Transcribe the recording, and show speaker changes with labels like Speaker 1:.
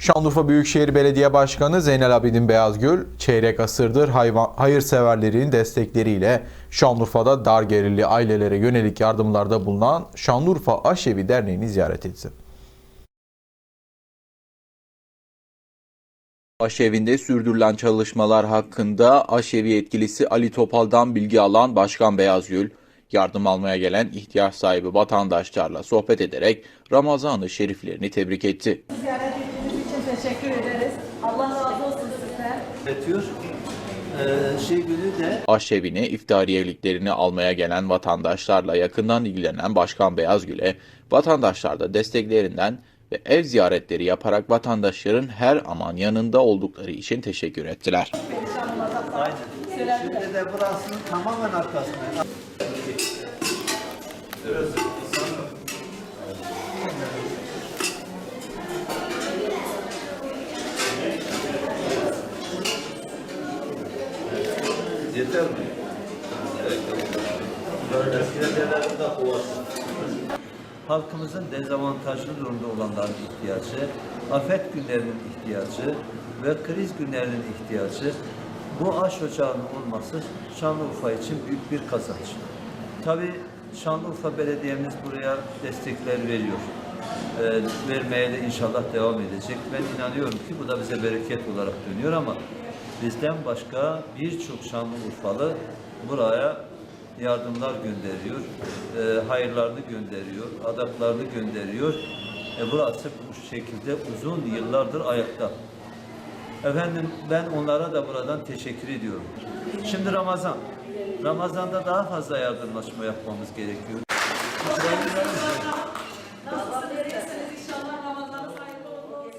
Speaker 1: Şanlıurfa Büyükşehir Belediye Başkanı Zeynel Abidin Beyazgül, çeyrek asırdır hayvan, hayırseverlerin destekleriyle Şanlıurfa'da dar gelirli ailelere yönelik yardımlarda bulunan Şanlıurfa Aşevi Derneği'ni ziyaret etti. Aşevi'nde sürdürülen çalışmalar hakkında Aşevi yetkilisi Ali Topal'dan bilgi alan Başkan Beyazgül, yardım almaya gelen ihtiyaç sahibi vatandaşlarla sohbet ederek Ramazan-ı Şeriflerini tebrik etti.
Speaker 2: Ziyaret için teşekkür ederiz. Allah razı olsun sizden.
Speaker 3: üretiyor. Ee, şey günü de
Speaker 1: Aşevine iftariyeliklerini almaya gelen vatandaşlarla yakından ilgilenen Başkan Beyazgül'e vatandaşlar da desteklerinden ve ev ziyaretleri yaparak vatandaşların her aman yanında oldukları için teşekkür ettiler.
Speaker 3: aynen. Şimdi de burasının tamamen arkasında. Yeter mi? Halkımızın dezavantajlı durumda olanların ihtiyacı, afet günlerinin ihtiyacı ve kriz günlerinin ihtiyacı, bu aş ocağının olması Şanlıurfa için büyük bir kazanç. Tabii Şanlıurfa Belediye'miz buraya destekler veriyor. Ee, vermeye de inşallah devam edecek. Ben inanıyorum ki bu da bize bereket olarak dönüyor ama bizden başka birçok Şanlıurfalı buraya yardımlar gönderiyor, e, hayırlarını gönderiyor, adaklarını gönderiyor. E, burası bu şekilde uzun yıllardır ayakta. Efendim ben onlara da buradan teşekkür ediyorum. Şimdi Ramazan. Ramazan'da daha fazla yardımlaşma yapmamız gerekiyor.